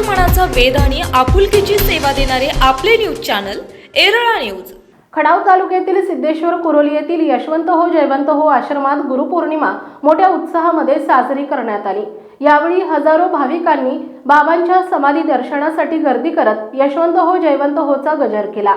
मनाचा वेध आणि आपुलकीची सेवा देणारे आपले news channel Erala news. Khatav तालुक्यातील सिद्धेश्वर कुरोली येथील यशवंत हो जयवंत हो आश्रमात गुरुपौर्णिमा मोठ्या उत्साहामध्ये साजरी करण्यात आली. यावेळी हजारो भाविकांनी बाबांच्या समाधी दर्शनासाठी गर्दी करत यशवंत हो जयवंत होचा गजर केला.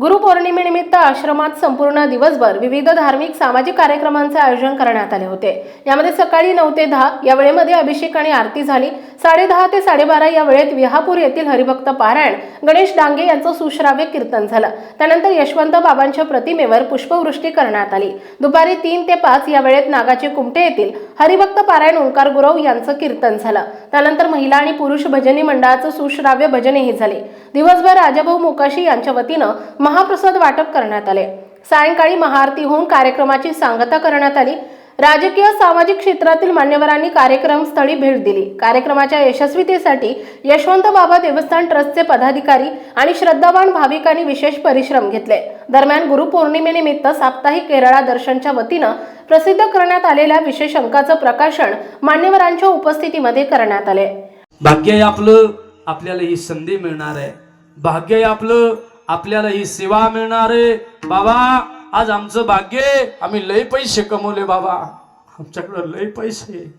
गुरुपौर्णिमेनिमित्त आश्रमात संपूर्ण दिवसभर विविध धार्मिक सामाजिक कार्यक्रमांचे आयोजन करण्यात आले होते. यामध्ये सकाळी नऊ ते दहा या वेळेमध्ये अभिषेक आणि आरती झाली. साडे दहा ते साडेबारा या वेळेत विहापूर येथील हरिभक्त पारायण गणेश डांगे यांचं सुश्राव्य कीर्तन झालं. त्यानंतर यशवंत बाबांच्या प्रतिमेवर पुष्पवृष्टी करण्यात आली. दुपारी तीन ते पाच या वेळेत नागाचे कुमटे येथील हरिभक्त पारायण ओंकार गुरव यांचं कीर्तन झालं. त्यानंतर महिला आणि पुरुष भजनी मंडळाचं सुश्राव्य भजनेही झाले. दिवसभर राजाभाऊ मोकाशी यांच्या वतीनं महाप्रसाद वाटप करण्यात आले. सायंकाळी महाआरती होऊन कार्यक्रमाची सांगता करण्यात आली. राजकीय सामाजिक क्षेत्रातील मान्यवरांनी कार्यक्रम स्थळी भेट दिली. कार्यक्रमाच्या यशस्वीतेसाठी यशवंत बाबा देवस्थान ट्रस्टचे पदाधिकारी आणि श्रद्धावान भाविकांनी विशेष परिश्रम घेतले. दरम्यान गुरुपौर्णिमेनिमित्त साप्ताहिक केरळा दर्शनच्या वतीनं प्रसिद्ध करण्यात आलेल्या विशेष अंकाचं प्रकाशन मान्यवरांच्या उपस्थितीमध्ये करण्यात आले. भाग्य आपलं. आपल्याला ही संधी मिळणार आहे. भाग्य आहे आपलं. आपल्याला ही सेवा मिळणार आहे. बाबा आज आमचं भाग्य आहे. आम्ही लय पैसे कमवले बाबा. आमच्याकडं लय पैसे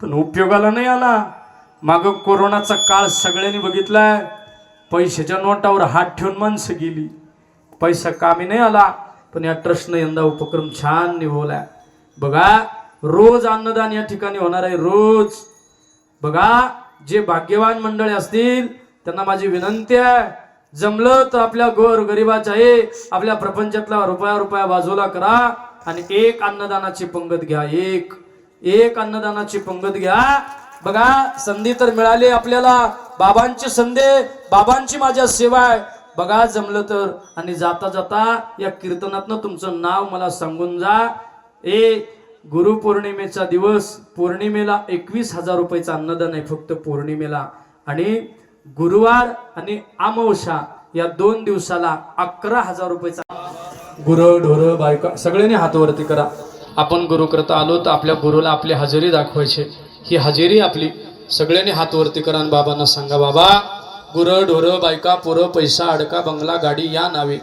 पण उपयोगाला नाही आला. माग कोरोनाचा काळ सगळ्यांनी बघितलाय. पैशाच्या नोटावर हात ठेवून माणसं गेली. पैसा कामी नाही आला पण या ट्रस्टनं यंदा उपक्रम छान निभवलाय. बघा रोज अन्नदान या ठिकाणी होणार आहे रोज. बघा जे भाग्यवान मंडळी असतील त्यांना माझी विनंती आहे. जमलं तर आपल्या गोर गरिबाच्या आहे. आपल्या प्रपंचातला रुपया रुपया बाजूला करा आणि एक अन्नदानाची पंगत घ्या एक. एक अन्नदानाची पंगत घ्या. बघा संधी तर मिळाली आपल्याला. बाबांची संधी बाबांची माझ्या सेवा आहे बघा जमलं तर. आणि जाता जाता या कीर्तनातनं तुमचं नाव मला सांगून जा. ए गुरुपौर्णिमेचा दिवस. पौर्णिमेला एकवीस हजार रुपयाचं अन्नदान आहे फक्त पौर्णिमेला. आणि गुरुवार आणि अमावशा या दोन दिवसाला अकरा हजार रुपयेचा गुरु ढोर बायका सगळ्यांनी हातवरती करा. आपण गुरु करता आलो तर आपल्या गुरुला आपली हजेरी दाखवायची. ही हजेरी आपली. सगळ्यांनी हातवरती करा आणि बाबांना सांगा बाबा गुरं ढोरं बायका पोरं पैसा अडका बंगला गाडी या नावे.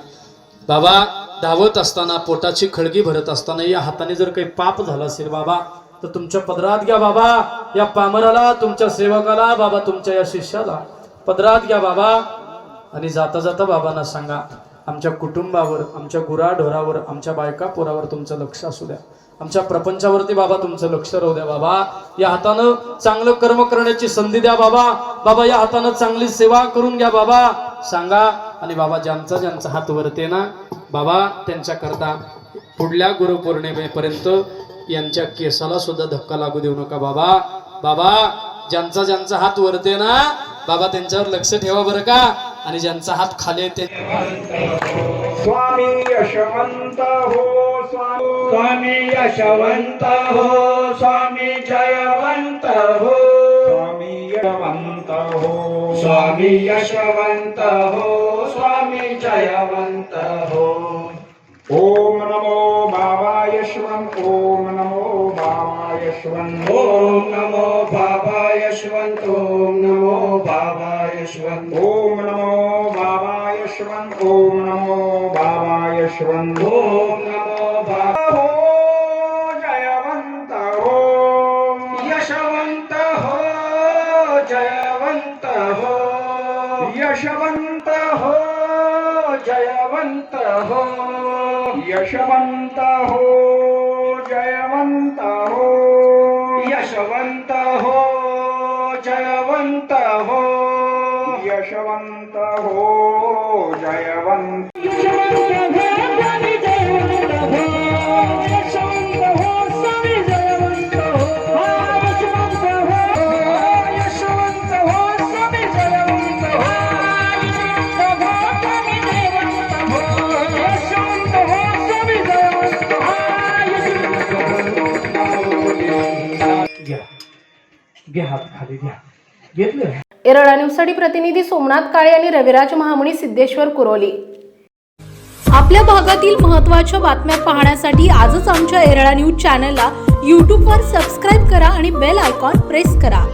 बाबा धावत असताना पोटाची खळगी भरत असताना या हाताने जर काही पाप झाला असेल बाबा तर तुमच्या पदरात घ्या बाबा. या पामराला तुमच्या सेवकाला बाबा तुमच्या या शिष्याला. पदरात घ्या बाबा. आणि जाता जाता बाबांना सांगा आमच्या कुटुंबावर आमच्या गुराढोरावर आमच्या बायका पोरावर तुमचं लक्ष असू द्या. आमच्या प्रपंचावरती बाबा तुमचं लक्ष राहू द्या बाबा. या हातानं चांगलं कर्म करण्याची संधी द्या बाबा. बाबा या हातानं चांगली सेवा करून घ्या बाबा. सांगा आणि बाबा ज्यांचा ज्यांचा हात वरते ना बाबा त्यांच्याकरता पुढल्या गुरुपौर्णिमेपर्यंत यांच्या केसाला सुद्धा धक्का लागू देऊ नका बाबा. बाबा ज्यांचा ज्यांचा हात वरते ना बाबा त्यांच्यावर लक्ष ठेवा बरं का? आणि ज्यांचा हात खाली आहे ते स्वामी यशवंत हो स्वामी स्वामी यशवंत हो स्वामी जयवंत हो. स्वामी यशवंत हो. स्वामी यशवंत हो स्वामी जयवंत हो. ओम नमो बाबा यशवंत ओम नमो बाबा यशवंत ओम नमो बाबा यशवंत. ओम नमो बाबा यशवंत ओम नमो बाबा यशवंत ओम नमो बाबा यशवंत ओम नमो बाबा हो जयवंत हो। यशवंत हो जयवंत हो। यशवंत हो जयवंत हो। यशवंत हो जयवंत हो। यशवंत हो जयवंत हो। यशवंत हो जयवंत घ्या. घ्या हात खाली घ्या. घेतलं? एरळा न्यूजसाठी प्रतिनिधी सोमनाथ काळे आणि रविराज महामुनी सिद्धेश्वर कुरोली. आपल्या भागातील महत्त्वाच्या बातम्या पाहण्यासाठी आजच आमच्या एरळा न्यूज चॅनलला यूट्यूबवर सबस्क्राईब करा आणि बेल आयकॉन प्रेस करा.